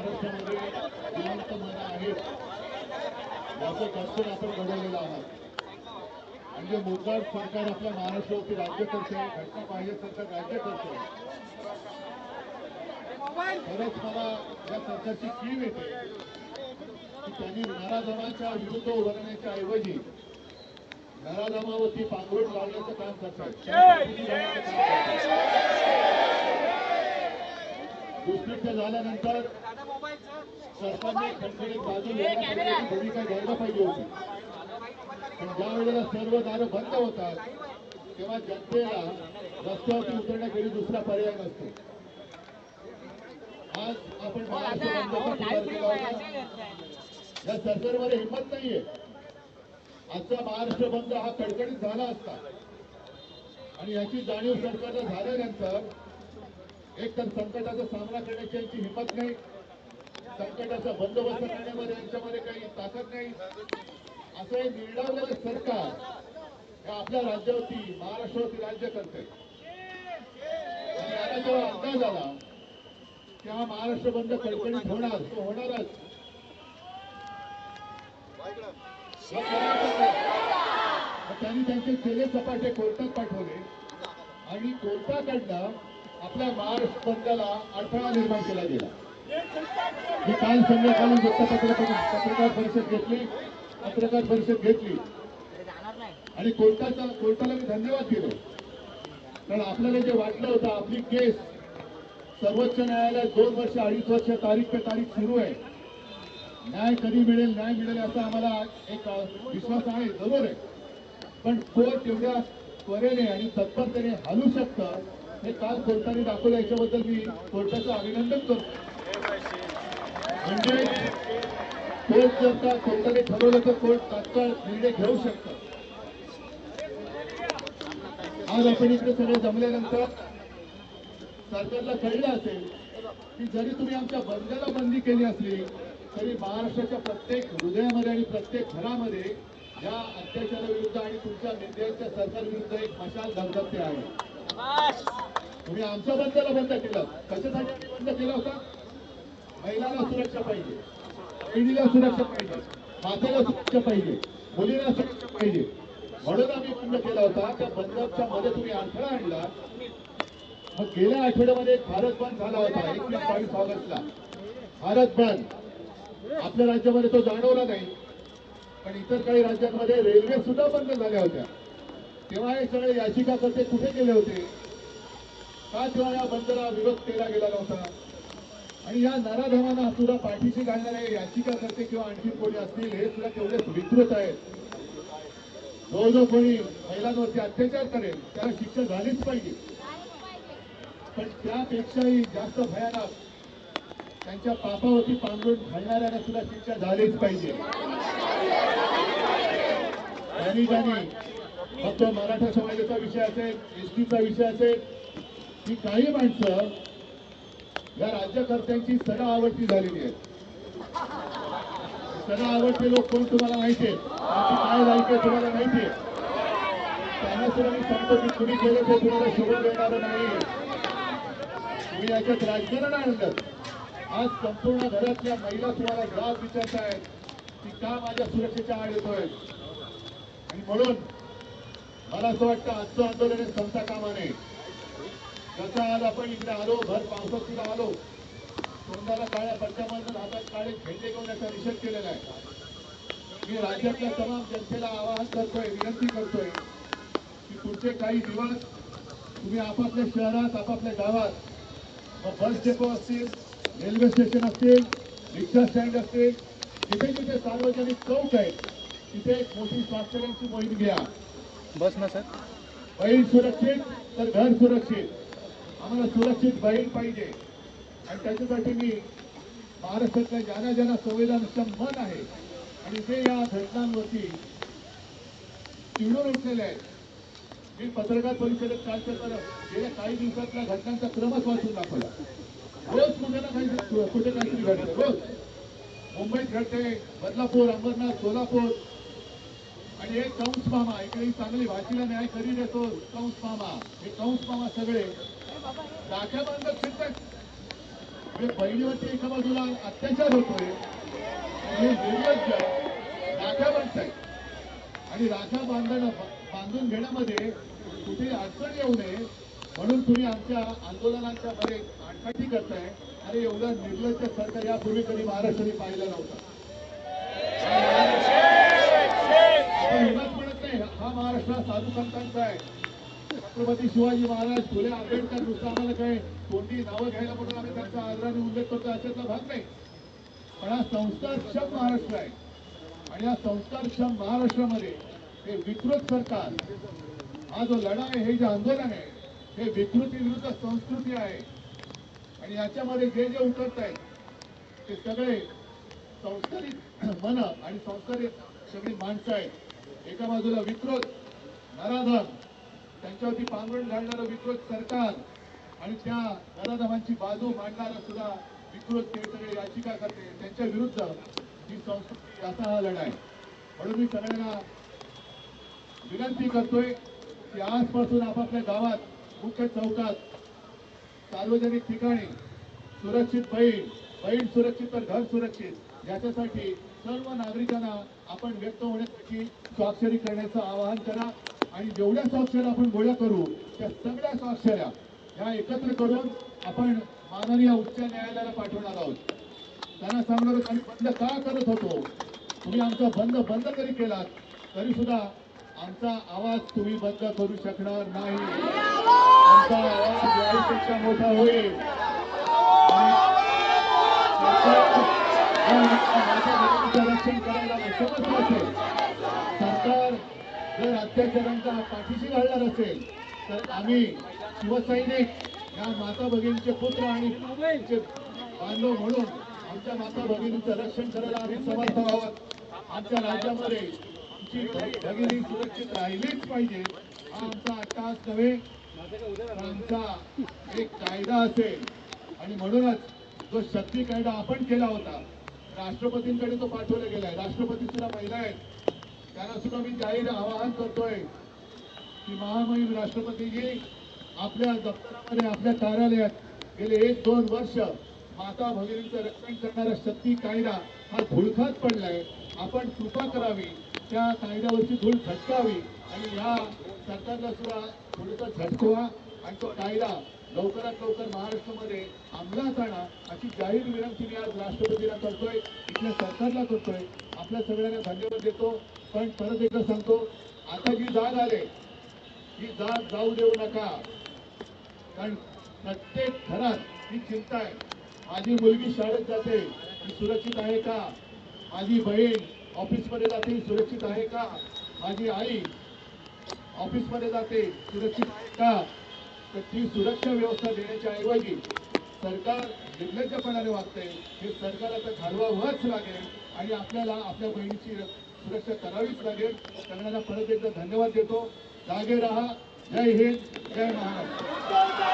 महाराष्ट्रामध्ये जिवंत मन आहेत. याचं दर्शन आपण घडवलेलं आहात म्हणजे जे सरकार आपल्या महाराष्ट्रावरती राज्य करते घटना पाहिजे सरकार राज्य करते खरंच मला या सरकारची कीव येते की त्यांनी नराधमांच्या विरुद्ध उभारण्याच्या ऐवजी नराधमावरती पांघरुण लावण्याचं काम करतात दुष्कृत्य झाल्यानंतर सरकारने भूमिका घ्यायला पाहिजे होती. पण ज्या वेळेला सर्व दारं बंद होतात तेव्हा जनतेला रस्त्यावरती उतरण्याखेरी दुसरा पर्याय नसतो. आज आपण केला होता या सरकारमध्ये हिंमत नाहीये. आजचा महाराष्ट्र बंद हा कडकडीत झाला असता. आणि याची जाणीव सरकारला झाल्यानंतर एक तर संकटाचा सामना करण्याची यांची हिंमत नाही संकटाचा बंदोबस्त करण्यामध्ये यांच्यामध्ये काही ताकद नाही. असं हे निर्डावलेलं सरकार आपल्या राज्यावरती महाराष्ट्रावरती राज्य करते आणि याला जेव्हा अंदाज आला की हा महाराष्ट्र बंद कडकडीत होणार तो होणारच. त्यांनी त्यांचे केले सपाटे कोर्टात पाठवले. आणि कोर्टाकडनं आपल्या महाराष्ट्र बंदला अडथळा निर्माण केला गेला. मी काल संध्याकाळी वृत्तपत्र पत्रकार परिषद घेतली. पत्रकार परिषद घेतली. आणि कोर्टाचा कोर्टाला मी धन्यवाद दिलो. कारण आपल्याला जे वाटलं होतं आपली केस सर्वोच्च न्यायालयात दोन वर्ष अडीच वर्ष तारीख पे तारीख सुरू आहे. न्याय कधी मिळेल न्याय मिळेल असा आम्हाला एक विश्वास आहे जरूर आहे. पण कोर्ट एवढ्या त्वरेने आणि तत्परतेने हलू शकतं हे काल कोर्टाने दाखवलं याच्याबद्दल मी कोर्टाचं अभिनंदन करतो. म्हणजे कोर्ट जर का कोर्टाने ठरवलं तर कोर्ट तात्काळ निर्णय घेऊ शकतं. आज आपण इकडे सगळे जमल्यानंतर सरकारला कळलं असेल की जरी तुम्ही आमच्या बंदला बंदी केली असली तरी महाराष्ट्राच्या प्रत्येक हृदयामध्ये आणि प्रत्येक घरामध्ये या अत्याचाराविरुद्ध आणि तुमच्या नेत्यांच्या सरकारविरुद्ध एक मशाल धगधगते आहे. तुम्ही आमच्या बंदला बंद केलं. कशासाठी बंद केला होता? महिलांना सुरक्षा पाहिजे. पिढीला सुरक्षा पाहिजे. मातेला सुरक्षा पाहिजे. मुलीला सुरक्षा पाहिजे. म्हणून आम्ही बंद केला होता. त्या बंदच्या मध्ये तुम्ही अडथळा आणला. मग गेल्या आठवड्यामध्ये भारत बंद झाला होता एकवीस बावीस ऑगस्टला. भारत बंद. आपल्या राज्यामध्ये तो जाणवला नाही. पण इतर काही राज्यांमध्ये रेल्वे सुद्धा बंद झाल्या होत्या. तेव्हा हे सगळे याचिकाकर्ते कुठे गेले होते? का तेव्हा या बंदला विरोध केला गेला नव्हता. आणि या नराधमांना सुद्धा पाठीशी घालणारे याचिकाकर्ते किंवा आणखी कोणी असतील हे सुद्धा तेवढेच विकृत आहेत. जो जो कोणी महिलांवरती अत्याचार करेल त्याला शिक्षा झालीच पाहिजे. पण त्यापेक्षाही जास्त भयानक त्यांच्या पापावरती पांघरून घालणाऱ्यांना सुद्धा शिक्षा झालीच पाहिजे. त्यांनी त्यांनी फक्त मराठा समाजाचा विषय असेल एसटीचा विषय असेल ही काही माणसं या राज्यकर्त्यांची सदा आवडती झालेली आहे सदा आवडते लोक कोण तुम्हाला माहिती आहे काय लायकी आहे तुम्हाला माहिती आहे? त्यांना सुद्धा मी सांगतो की तुम्ही केलं ते तुम्हाला शोभून देणार नाही. तुम्ही याच्यात राजकारण आणलं. आज संपूर्ण घरातल्या महिला तुम्हाला जाब आहेत की का माझ्या सुरक्षेच्या आड येतोय? आणि म्हणून मला असं वाटतं आजचं आंदोलन हे संपता कामा नये जसं आज आपण इकडे आलो भर पावसात सुद्धा आलो. तोंडाला काळ्या पट्ट्यामधून हातात काळे झेंडे घेऊन याचा निषेध केलेला आहे. मी राज्यातल्या तमाम जनतेला आवाहन करतोय विनंती करतोय की पुढचे काही दिवस तुम्ही आपापल्या शहरात आपापल्या गावात मग बस डेपो असतील रेल्वे स्टेशन असतील रिक्षा स्टँड असतील जिथे जिथे सार्वजनिक चौक आहेत तिथे एक मोठी स्वाक्षऱ्यांची मोहीम घ्या. बस ना सर. बहीण सुरक्षित तर घर सुरक्षित. आम्हाला सुरक्षित बैल पाहिजे. आणि त्याच्यासाठी मी महाराष्ट्रातल्या ज्यांना ज्यांना संवेदनक्षम मन आहे आणि ते या घटनांवरती चिडून उठलेले आहेत. मी पत्रकार परिषदेत काल करताना गेल्या काही दिवसातल्या घटनांचा क्रमच वाचून दाखवला. रोज कुठे ना काही कुठे काहीतरी घडतं रोज. मुंबईत घडते बदलापूर अंबरनाथ सोलापूर. आणि हे कंस मामा इकडे चांगली भाषेला न्याय करी देतो कंस मामा. हे कंस मामा सगळे राख्या बांधत फिरतात म्हणजे बहिणीवरती एका बाजूला अत्याचार होतोय. आणि हे निर्लज्ज राख्या बांधतायत. आणि राख्या बांधणं बांधून घेण्यामध्ये कुठे अडचण येऊ नये. म्हणून तुम्ही आमच्या आंदोलनांच्या मध्ये आडकाठी करताय. आणि एवढा निर्लज्ज सरकार यापूर्वी कधी महाराष्ट्राने पाहिलं नव्हता. आपण एवढंच म्हणत नाही. हा महाराष्ट्र साधू संतांचा आहे. छत्रपती शिवाजी महाराज फुले आंबेडकर नुसतं आम्हाला काय कोणती नावं घ्यायला म्हणून आम्ही त्यांचा आदराने उल्लेख करतो अशातला भाग नाही. पण हा संस्कारक्षम महाराष्ट्र आहे. आणि या संस्कारक्षम महाराष्ट्रामध्ये हे विकृत सरकार हा जो लढा आहे हे जे आंदोलन आहे हे विकृती विरुद्ध संस्कृती आहे. आणि याच्यामध्ये जे जे उतरत आहेत ते सगळे संस्कारित मन आणि संस्कारित सगळी माणसं आहेत. एका बाजूला विकृत नराधन त्यांच्यावरती पांघरून घालणारं विकृत सरकार आणि त्या दादाधाबांची बाजू मांडणारा सुद्धा विकृत ते सगळे याचिका करते. त्यांच्या विरुद्ध ही संस्कृती असा हा लढा आहे. म्हणून मी सगळ्यांना विनंती करतोय की आजपासून आपापल्या गावात मुख्य चौकात सार्वजनिक ठिकाणी सुरक्षित बहीण बहीण सुरक्षित तर घर सुरक्षित याच्यासाठी सर्व नागरिकांना आपण व्यक्त होण्यासाठी स्वाक्षरी करण्याचं आवाहन करा. आणि जेवढ्या स्वाक्षऱ्या आपण गोळ्या करू त्या सगळ्या स्वाक्षऱ्या ह्या एकत्र करून आपण माननीय उच्च न्यायालयाला पाठवणार आहोत त्यांना सांगणार आम्ही बंद का करत होतो तुम्ही आमचा बंद बंद जरी केलात तरी सुद्धा आमचा आवाज तुम्ही बंद करू शकणार नाही आमचा आवाज याहीपेक्षा मोठा होईल रक्षण करायला सक्षमच असेल जर अत्याचारांचा पाठीशी घालणार असेल तर आम्ही शिवसैनिक या माता भगिनीचे पुत्र आणि बांधव म्हणून आमच्या माता भगिनीचं रक्षण करायला आम्ही समर्थ आहोत. आमच्या राज्यामध्ये आमची भगिनी सुरक्षित राहिलीच पाहिजे. हा आमचा आकाश नव्हे आमचा एक कायदा असेल. आणि म्हणूनच जो शक्ती कायदा आपण केला होता राष्ट्रपतींकडे तो पाठवला गेलाय. राष्ट्रपती सुद्धा महिला आहेत त्यांना सुद्धा मी जाहीर आवाहन करतोय की महामहिम राष्ट्रपतीजी आपल्या दप्तरामध्ये आपल्या कार्यालयात गेले एक दोन वर्ष माता भगिनीचं रक्षण करणारा शक्ती कायदा हा धुळखात पडलाय. आपण कृपा करावी त्या कायद्यावरची धूळ झटकावी आणि ह्या सरकारला सुद्धा थोडंसं झटकवा आणि तो कायदा लवकरात लवकर महाराष्ट्रामध्ये अंमलात आणा अशी जाहीर विनंती मी आज राष्ट्रपतीला करतोय इथल्या सरकारला करतोय. आपल्या सगळ्यांना धन्यवाद देतो. पण परत एकदा सांगतो आता जी जात आले ही जात जाऊ देऊ नका. कारण प्रत्येक घरात ही चिंता आहे. माझी मुलगी शाळेत जाते ही सुरक्षित आहे का? माझी बहीण ऑफिसमध्ये जाते ही सुरक्षित आहे का? माझी आई ऑफिसमध्ये जाते सुरक्षित आहे का? तर ती सुरक्षा व्यवस्था देण्याच्या ऐवजी सरकार निर्लज्जपणाने वागते हे सरकार आता घालवावंच लागेल आणि आपल्याला आपल्या बहिणीची सुरक्षा करावीच लागेल. सगळ्यांना परत एकदा धन्यवाद देतो. जागे रहा. जय हिंद. जय महाराष्ट्र.